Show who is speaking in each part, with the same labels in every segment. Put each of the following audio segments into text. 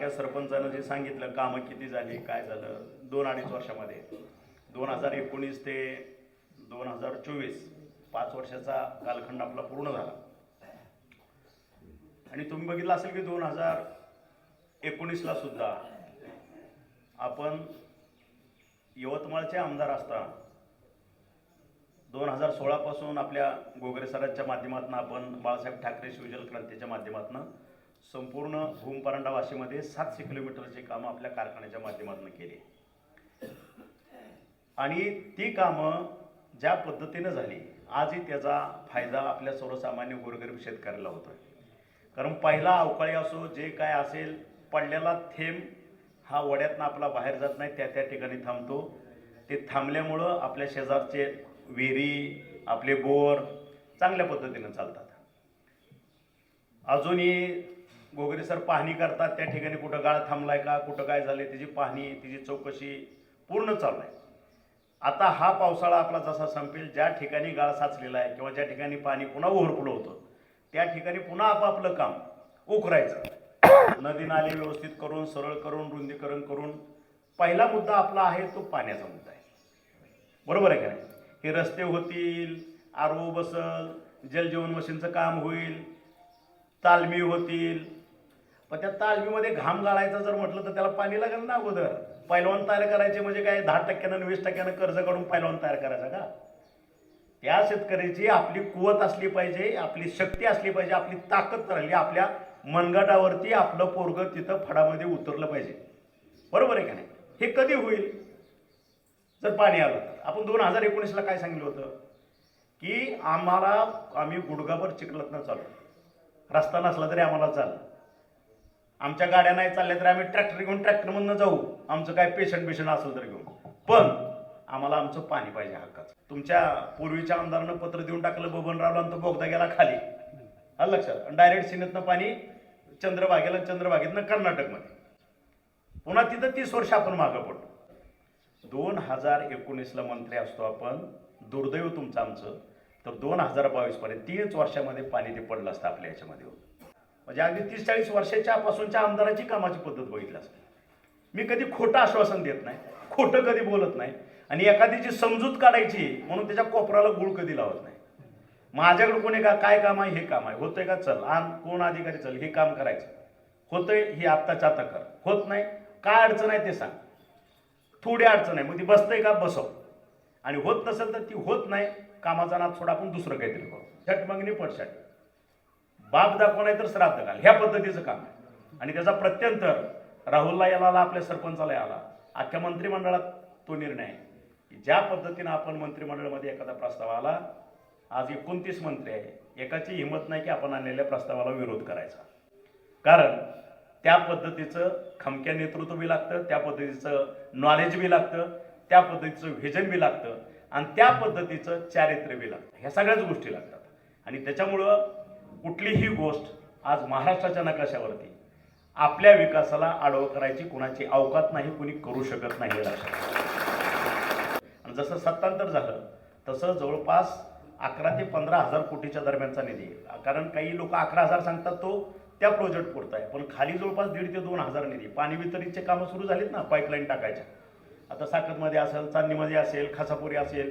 Speaker 1: सारख्या सरपंचानं जे सांगितलं कामं किती झाली काय झालं दोन अडीच वर्षामध्ये. दोन हजार एकोणीस ते दोन हजार चोवीस पाच वर्षाचा कालखंड आपला पूर्ण झाला. आणि तुम्ही बघितलं असेल की दोन हजार एकोणीसला सुद्धा आपण यवतमाळचे आमदार असताना दोन हजार सोळापासून आपल्या गोगरे सरांच्या माध्यमातून आपण बाळासाहेब ठाकरे शिवजल क्रांतीच्या माध्यमातून संपूर्ण भूमपरांडा वाशीमध्ये सातशे किलोमीटरचे कामं आपल्या कारखान्याच्या माध्यमातून केले. आणि ती कामं ज्या पद्धतीनं झाली आजही त्याचा फायदा आपल्या सर्वसामान्य गोरगरीब शेतकऱ्याला होतोय. कारण पहिला अवकाळी असो जे काय असेल पडलेला थेंब हा वड्यातनं आपला बाहेर जात नाही त्या त्या ठिकाणी थांबतो. ते थांबल्यामुळं आपल्या शेजारचे विहिरी आपले बोर चांगल्या पद्धतीनं चालतात. अजूनही गोगरे सर पाहणी करतात त्या ठिकाणी कुठं गाळ थांबलाय का कुठं काय झालंय त्याची पाहणी तिची चौकशी पूर्ण चालू आहे. आता हा पावसाळा आपला जसा संपेल ज्या ठिकाणी गाळ साचलेला आहे किंवा ज्या ठिकाणी पाणी पुन्हा ओव्हरफ्लो होतं त्या ठिकाणी पुन्हा आपापलं काम उकरायचं. नदी नाले व्यवस्थित करून सरळ करून रुंदीकरण करून पहिला मुद्दा आपला आहे तो पाण्याचा मुद्दा आहे. बरोबर आहे का नाही? हे रस्ते होतील आर ओ बसल जलजीवन मशीनचं काम होईल तालमी होतील पण त्या तालमीमध्ये घाम गाळायचा जर म्हटलं तर त्याला पाणी लागेल ना अगोदर. पैलवान तयार करायचे म्हणजे काय? दहा टक्क्यानं वीस टक्क्यानं कर्ज काढून पैलवान तयार करायचा का? त्या शेतकऱ्याची आपली कुवत असली पाहिजे आपली शक्ती असली पाहिजे आपली ताकद राहिली आपल्या मनगटावरती आपलं पोरग तिथं फडामध्ये उतरलं पाहिजे. बरोबर आहे का नाही? हे कधी होईल? जर पाणी आलं तर. आपण दोन हजार एकोणीसला काय सांगितलं होतं? की आम्हाला आम्ही गुडगाभर चिखलतनं चालू. रस्ता नसला तरी आम्हाला चाल. आमच्या गाड्या नाही चालल्या तर आम्ही ट्रॅक्टर घेऊन ट्रॅक्टरमधनं जाऊ. आमचं काय पेशंट बिशंट असेल तर घेऊन. पण आम्हाला आमचं पाणी पाहिजे हक्काचं. तुमच्या पूर्वीच्या आमदारानं पत्र देऊन टाकलं बबनरावला आणि तो बोगदा गेला खाली. आलं लक्षात डायरेक्ट सिनेतनं पाणी चंद्रभागेला चंद्रभागेतनं कर्नाटकमध्ये. पुन्हा तिथं तीस वर्ष आपण मागं पडतो दोन हजार एकोणीसला मंत्री असतो आपण दुर्दैव तुमचं आमचं. तर दोन हजार बावीसपर्यंत तीनच वर्षामध्ये पाणी ते पडलं असतं आपल्या याच्यामध्ये. म्हणजे अगदी तीस चाळीस वर्षाच्या पासूनच्या आमदाराची कामाची पद्धत बघितली असते. मी कधी खोटं आश्वासन देत नाही खोटं कधी बोलत नाही आणि एखाद्याची समजूत काढायची म्हणून त्याच्या कोपराला गुळ कधी लावत नाही. माझ्याकडे कोणी का? काय काम आहे? हे काम आहे. होतंय का? चल. आण कोण अधिकारी? चल. हे काम करायचं. होतंय हे आत्ताच्या आता कर. होत नाही काय अडचण आहे ते सांग. थोडी अडचण आहे. मग ती बसतंय का? बसव. आणि होत नसेल तर ती होत नाही. कामाचा नाद सोडा. आपण दुसरं काहीतरी करू. छट मागणी पडशाट. बाप दाखवा नाही तर श्राद्ध घाल. ह्या पद्धतीचं काम आहे. आणि त्याचा प्रत्यंतर राहुलला याला आला आपल्या सरपंचाला आला. अख्ख्या मंत्रिमंडळात तो निर्णय आहे. की ज्या पद्धतीनं आपण मंत्रिमंडळामध्ये एखादा प्रस्ताव आला आज एकोणतीस मंत्री आहे. एकाची हिंमत नाही की आपण आणलेल्या प्रस्तावाला विरोध करायचा. कारण त्या पद्धतीचं खमक्या नेतृत्व बी लागतं त्या पद्धतीचं नॉलेज बी लागतं त्या पद्धतीचं व्हिजन बी लागतं आणि त्या पद्धतीचं चारित्र्य बी लागतं. ह्या सगळ्याच गोष्टी लागतात. आणि त्याच्यामुळं कुठलीही गोष्ट आज महाराष्ट्राच्या नकाशावरती आपल्या विकासाला आडवं करायची कुणाची अवकात नाही कुणी करू शकत नाही आणि जसं सत्तांतर झालं तसं जवळपास अकरा ते पंधरा हजार कोटीच्या दरम्यानचा निधी कारण काही लोक अकरा हजार सांगतात तो त्या प्रोजेक्ट पुरता आहे पण खाली जवळपास दीड ते दोन हजार निधी पाणी वितरणचे कामं सुरू झालीत ना पाईपलाईन टाकायच्या. आता साखरमध्ये असेल चांदणीमध्ये असेल खासापुरी असेल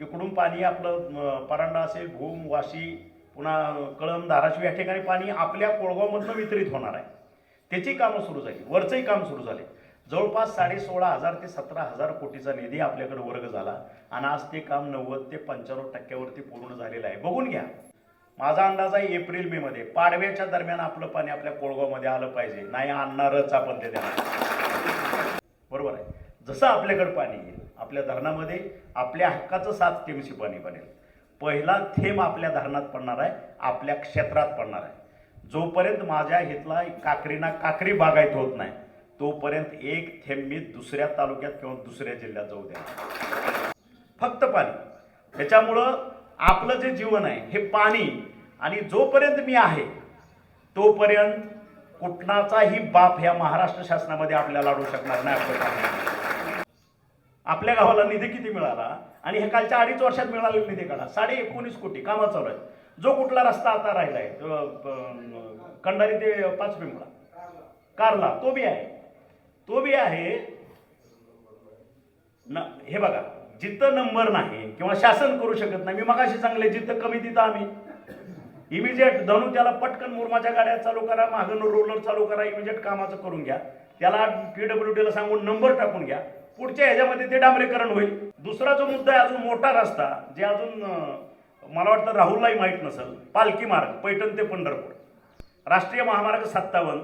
Speaker 1: इकडून पाणी आपलं परांडा असेल भूम वाशी पुन्हा कळम धाराशिव या ठिकाणी पाणी आपल्या कोळगावमधनं वितरित होणार आहे. त्याची कामं सुरू झाली. वरचंही काम सुरू झाले. जवळपास साडे सोळा हजार ते सतरा हजार कोटीचा निधी आपल्याकडे वर्ग झाला आणि आज ते काम नव्वद ते पंच्याण्णव टक्क्यावरती पूर्ण झालेलं आहे. बघून घ्या. माझा अंदाज आहे एप्रिल मे मध्ये. पाडव्याच्या दरम्यान आपलं पाणी आपल्या कोळगावमध्ये आलं पाहिजे. नाही आणणारच आपण ते देणार. बरोबर आहे. जसं आपल्याकडे पाणी येईल आपल्या धरणामध्ये आपल्या हक्काचं सात टीमशी पाणी बनेल. पहिला थेंब आपल्या धरणात पडणार आहे आपल्या क्षेत्रात पडणार आहे. जोपर्यंत माझ्या इथला काकरीना काकरी बागायत होत नाही तोपर्यंत एक थेंब मी दुसऱ्या तालुक्यात किंवा दुसऱ्या जिल्ह्यात जाऊ द्या फक्त पाणी. त्याच्यामुळं आपलं जे जीवन आहे हे पाणी आणि जोपर्यंत मी आहे तोपर्यंत कुठणाचाही बाप ह्या महाराष्ट्र शासनामध्ये आपल्याला अडू शकणार नाही आपल्या गावाला निधी किती मिळाला? आणि हे कालच्या अडीच वर्षात मिळालेला निधी काढा. साडे एकोणीस कोटी कामं चालू आहे. जो कुठला रस्ता आता राहिला आहे कंडारी ते पाच पिंपळा. कारला तो बी आहे. तो बी आहे. न हे बघा जिथं नंबर नाही किंवा शासन करू शकत नाही मी मगाशी चांगले जिथं कमी तिथं आम्ही. इमिजिएट धनु त्याला पटकन मुरमाच्या गाड्या चालू करा मागं रोलर चालू करा इमिजिएट कामाचं करून घ्या. त्याला पीडब्ल्यू डीला सांगून नंबर टाकून घ्या. पुढच्या ह्याच्यामध्ये ते डांबरीकरण होईल. दुसरा जो मुद्दा आहे अजून मोठा रस्ता जे अजून मला वाटतं राहुललाही माहीत नसेल पालखी मार्ग पैठण ते पंढरपूर. राष्ट्रीय महामार्ग सत्तावन्न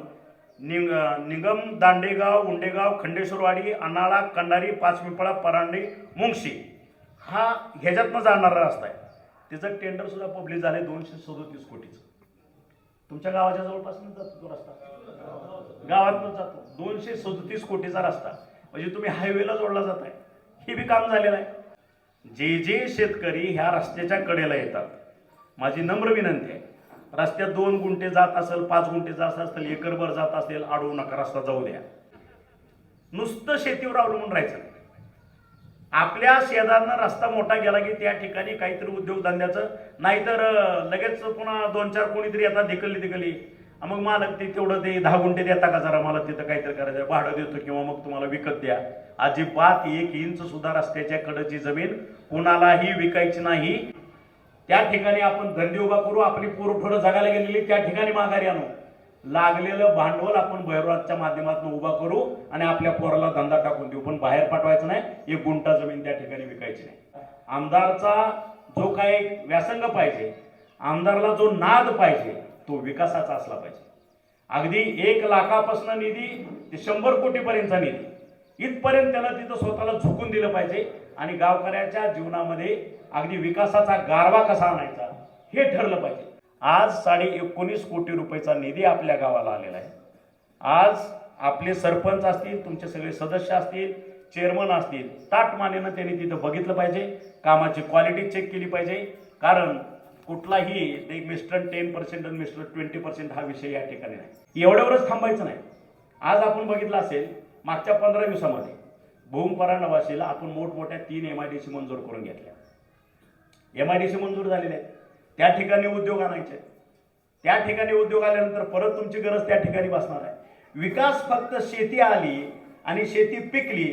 Speaker 1: निंग निगम दांडेगाव उंडेगाव खंडेश्वरवाडी अनाळा कंडारी पाचपिंपळा परांडे मुंगशी हा ह्याच्यातनं जाणारा रस्ता आहे. त्याचं टेंडरसुद्धा पब्लिक झाले दोनशे सदोतीस कोटीचं. तुमच्या गावाच्या जवळपासून जातो तो रस्ता? गावातनं जातो. दोनशे सदोतीस कोटीचा रस्ता. म्हणजे तुम्ही हायवेला जोडला जाताय. हे बी काम झालेलं आहे. जे जे शेतकरी ह्या रस्त्याच्या कडेला येतात माझी नम्र विनंती आहे रस्त्यात दोन गुंठे जात असेल पाच गुंठे जात असेल एकरभर जात असेल अडवू नका रस्ता जाऊ द्या. नुसतं शेतीवर अवलंबून राहायचं आपल्या शेजारनं रस्ता मोठा गेला की त्या ठिकाणी काहीतरी उद्योगधंद्याचं नाहीतर लगेच पुन्हा दोन चार कोणीतरी येतात ढिकली ढिकली मग मालक ते तेवढं ते दहा गुंठे देता का जरा? मला तिथं काहीतरी करायचं भाडं देतो किंवा मग तुम्हाला विकत द्या. अजिबात एक इंच सुद्धा रस्त्याच्या कडची जमीन कुणालाही विकायची नाही. त्या ठिकाणी आपण धंदे उभा करू आपली पोरं जगायला गेलेली त्या ठिकाणी माघारी आणू. लागलेलं भांडवल आपण भैरवाच्या माध्यमातून उभा करू आणि आपल्या पोराला धंदा टाकून देऊ. पण बाहेर पाठवायचं नाही. एक गुंठा जमीन त्या ठिकाणी विकायची नाही. आमदारचा जो काही व्यासंग पाहिजे आमदारला जो नाद पाहिजे तो विकासाचा असला पाहिजे. अगदी एक लाखापासून निधी ते शंभर कोटीपर्यंतचा निधी. इथपर्यंत त्याला तिथं स्वतःला झुकून दिलं पाहिजे आणि गावकऱ्याच्या जीवनामध्ये अगदी विकासाचा गारवा कसा आणायचा हे ठरलं पाहिजे. आज साडे एकोणीस कोटी रुपयाचा निधी आपल्या गावाला आलेला आहे. आज आपले सरपंच असतील तुमचे सगळे सदस्य असतील चेअरमन असतील ताटमानेनं त्यांनी तिथं बघितलं पाहिजे. कामाची क्वालिटी चेक केली पाहिजे. कारण कुठलाही ते मिस्टर टेन पर्सेंट आणि मिस्टर ट्वेंटी पर्सेंट हा विषय या ठिकाणी नाही. एवढ्यावरच थांबायचं नाही. आज आपण बघितलं असेल मागच्या पंधरा दिवसामध्ये भूमपरा नवाशीला आपण मोठमोठ्या तीन एम आय डी सी मंजूर करून घेतल्या. एम आय डी सी मंजूर झालेल्या आहेत. त्या ठिकाणी उद्योग आणायचे त्या ठिकाणी उद्योग आल्यानंतर परत तुमची गरज त्या ठिकाणी बसणार आहे. विकास फक्त शेती आली आणि शेती पिकली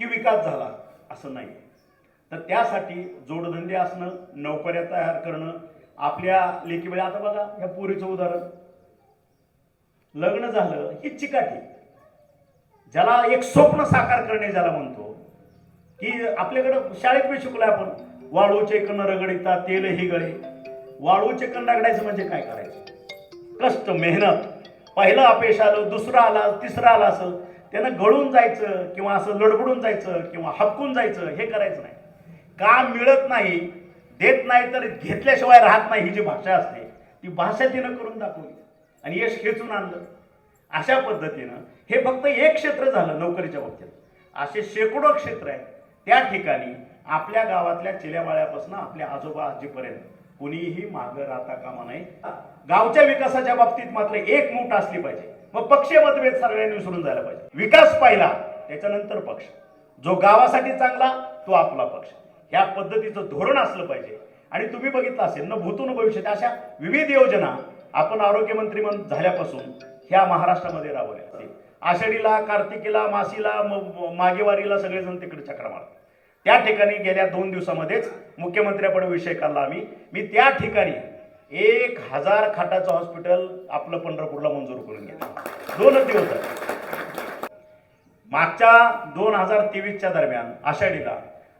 Speaker 1: की विकास झाला असं नाही तर त्यासाठी जोडधंदे असणं नोकऱ्या तयार करणं आपल्या लेखी आता बघा ह्या पोरीचं उदाहरण. लग्न झालं ही चिकाटी. ज्याला एक स्वप्न साकार करणे ज्याला म्हणतो की आपल्याकडं शाळेत मी शिकलोय आपण. वाळूचे कण रगडिता तेल ही गळे. वाळूचे कण रगडायचं म्हणजे काय करायचं? कष्ट मेहनत. पहिलं अपयश आलं दुसरं आला तिसरं आलं असं. त्यानं गळून जायचं किंवा असं लडबडून जायचं किंवा हपकून जायचं हे करायचं नाही. काम मिळत नाही देत नाही तर घेतल्याशिवाय राहत नाही ही जी भाषा असते ती भाषा तिनं करून दाखवली. आणि यश खेचून आणलं. अशा पद्धतीनं हे फक्त एक क्षेत्र झालं नोकरीच्या बाबतीत. असे शेकडो क्षेत्र आहेत. त्या ठिकाणी आपल्या गावातल्या चिल्यावाळ्यापासून आपल्या आजोबा आजीपर्यंत कुणीही मागं राहता कामा नाही गावच्या विकासाच्या बाबतीत मात्र एक मूठ असली पाहिजे. मग पक्षीय मतभेद सगळ्यांनी विसरून जायला पाहिजे. विकास पाहिला त्याच्यानंतर पक्ष. जो गावासाठी चांगला तो आपला पक्ष. ह्या पद्धतीचं धोरण असलं पाहिजे. आणि तुम्ही बघितलं असेल न भूतून भविष्यात अशा विविध योजना आपण आरोग्यमंत्री म्हणून झाल्यापासून ह्या महाराष्ट्रामध्ये राबवल्या असतील आषाढीला कार्तिकीला मासीला मागेवारीला सगळेजण तिकडे चक्र मारतात. त्या ठिकाणी गेल्या दोन दिवसामध्येच मुख्यमंत्र्याकडे विषय काढला आम्ही. मी त्या ठिकाणी एक हजार खाटाचं हॉस्पिटल आपलं पंढरपूरला मंजूर करून घेतलं. दोनच दिवस मागच्या दोन हजार तेवीसच्या दरम्यान आषाढीला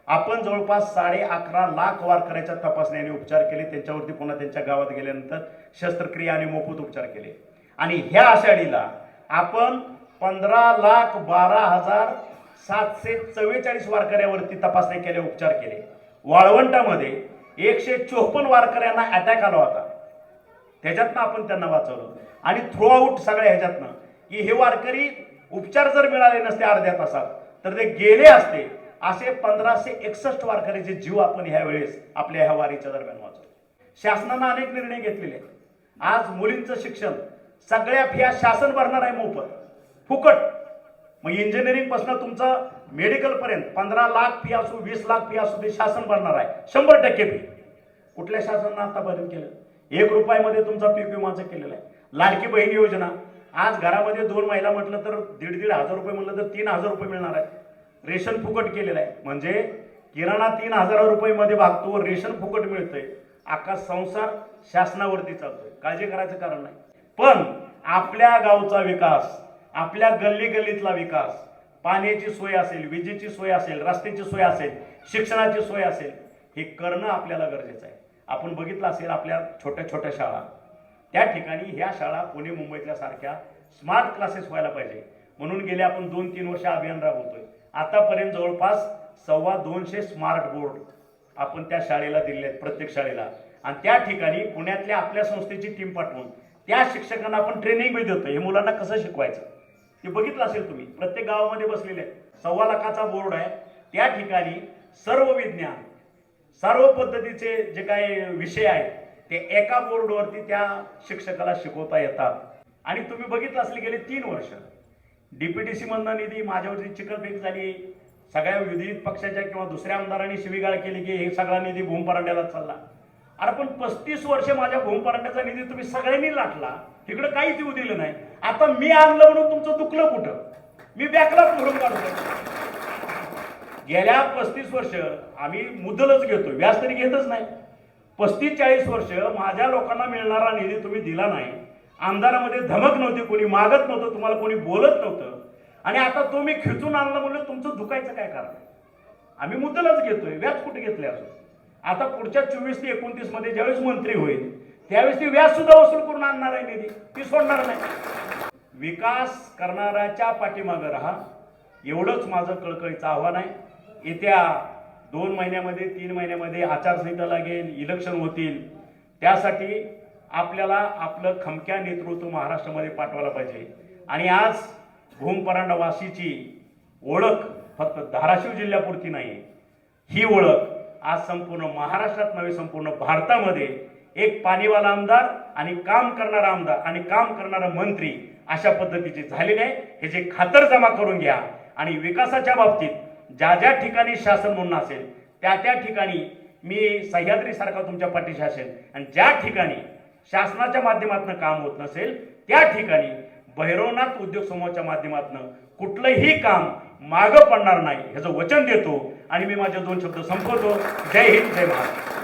Speaker 1: आपण जवळपास साडे अकरा लाख वारकऱ्याच्या तपासण्याने उपचार केले. त्यांच्यावरती पुन्हा त्यांच्या गावात गेल्यानंतर शस्त्रक्रिया आणि मोफत उपचार केले. आणि ह्या आषाढीला आपण पंधरा लाख बारा हजार सातशे चव्वेचाळीस वारकऱ्यावरती तपासणी केले उपचार केले. वाळवंटामध्ये एकशे चोपन्न वारकऱ्यांना अटॅक आला होता. त्याच्यातनं आपण त्यांना वाचवलं. आणि थ्रू आऊट सगळ्या ह्याच्यातनं की हे वारकरी उपचार जर मिळाले नसते अर्ध्या तासात तर ते गेले असते. असे पंधराशे एकसष्ट वारकऱ्याचे जीव आपण ह्या वेळेस आपल्या ह्या वारीच्या दरम्यान वाचवले. शासनानं अनेक निर्णय घेतलेले आहेत. आज मुलींचं शिक्षण सगळ्या फिया शासन भरणार आहे मोफत. फुकट. मग इंजिनिअरिंगपासून तुमचं मेडिकल पर्यंत पंधरा लाख फी असू वीस लाख फी असू ते शासन भरणार आहे. शंभर टक्के फी. कुठल्या शासनानं आतापर्यंत केलं? एक रुपयामध्ये तुमचा पीक विमाचं केलेलं आहे. लाडकी बहीण योजना. आज घरामध्ये दोन महिला म्हटलं तर दीड दीड हजार रुपये म्हटलं तर तीन हजार रुपये मिळणार आहे. रेशन फुकट केलेलं आहे. म्हणजे किराणा तीन हजार रुपयेमध्ये भागतो रेशन फुकट मिळतंय. अख्खा संसार शासनावरती चालतोय. काळजी करायचं कारण नाही. पण आपल्या गावचा विकास आपल्या गल्ली गल्लीतला विकास पाण्याची सोय असेल विजेची सोय असेल रस्त्याची सोय असेल शिक्षणाची सोय असेल हे करणं आपल्याला गरजेचं आहे. आपण बघितलं असेल आपल्या छोट्या छोट्या शाळा. त्या ठिकाणी ह्या शाळा पुणे मुंबईतल्या सारख्या स्मार्ट क्लासेस व्हायला पाहिजे. म्हणून गेले आपण दोन तीन वर्ष अभियान राबवतोय आतापर्यंत जवळपास सव्वा दोनशे स्मार्ट बोर्ड आपण त्या शाळेला दिले आहेत प्रत्येक शाळेला. आणि त्या ठिकाणी पुण्यातल्या आपल्या संस्थेची टीम पाठवून त्या शिक्षकांना आपण ट्रेनिंग बी हे मुलांना कसं शिकवायचं? ते बघितलं असेल तुम्ही. प्रत्येक गावामध्ये बसलेले सव्वा लाखाचा बोर्ड आहे. त्या ठिकाणी सर्व विज्ञान सर्व पद्धतीचे जे काही विषय आहेत ते एका बोर्डवरती त्या शिक्षकाला शिकवता येतात. आणि तुम्ही बघितलं असेल गेले तीन वर्ष डीपीटीसी मधनं निधी माझ्यावरती चिकलफेक झाली. सगळ्या विविध पक्षाच्या किंवा दुसऱ्या आमदारांनी शिवीगाळ केली की हे सगळा निधी भूमपरांड्याला चालला. अरे पण पस्तीस वर्ष माझ्या भूमपरांड्याचा निधी तुम्ही सगळ्यांनी लाटला. तिकडं काहीच येऊ दिलं नाही. आता मी आणलं म्हणून तुमचं दुखलं कुठं? मी बॅकला भरून काढतो गेल्या पस्तीस वर्ष आम्ही मुदलच घेतो व्याज तरी घेतच नाही. पस्तीस चाळीस वर्ष माझ्या लोकांना मिळणारा निधी तुम्ही दिला नाही. आमदारामध्ये धमक नव्हती कोणी मागत नव्हतं तुम्हाला कोणी बोलत नव्हतं. आणि आता तुम्ही खिचून आणलं म्हणलं तुमचं दुखायचं काय कारण? आम्ही मुद्दलच घेतोय व्याज कुठे घेतले असो आता पुढच्या चोवीस ते एकोणतीसमध्ये ज्यावेळेस मंत्री होईल त्यावेळेस ती व्याज सुद्धा वसूल करून आणणार आहे निधी. ती सोडणार नाही. विकास करणाऱ्याच्या पाठीमागं राहा. एवढंच माझं कळकळीचं आव्हान आहे. येत्या दोन महिन्यामध्ये तीन महिन्यामध्ये आचारसंहिता लागेल इलेक्शन होतील. त्यासाठी आपल्याला आपलं खमक्या नेतृत्व महाराष्ट्रामध्ये पाठवायला पाहिजे. आणि आज भूमपरांडवासीची ओळख फक्त धाराशिव जिल्ह्यापुरती नाही ही ओळख आज संपूर्ण महाराष्ट्रात नव्हे संपूर्ण भारतामध्ये एक पाणीवाला आमदार आणि काम करणारा आमदार आणि काम करणारा मंत्री अशा पद्धतीचे झालेले आहे. हे जे खातर जमा करून घ्या आणि विकासाच्या बाबतीत ज्या ज्या ठिकाणी शासन म्हणून असेल त्या त्या ठिकाणी मी सह्याद्रीसारखा तुमच्या पाठीशी असेल. आणि ज्या ठिकाणी शासनाच्या माध्यमातून काम होत नसेल त्या ठिकाणी भैरवनाथ उद्योग समूहाच्या माध्यमातून कुठलंही काम मागं पडणार नाही ह्याचं वचन देतो. आणि मी माझे दोन शब्द संपवतो. जय हिंद जय महाराष्ट्र.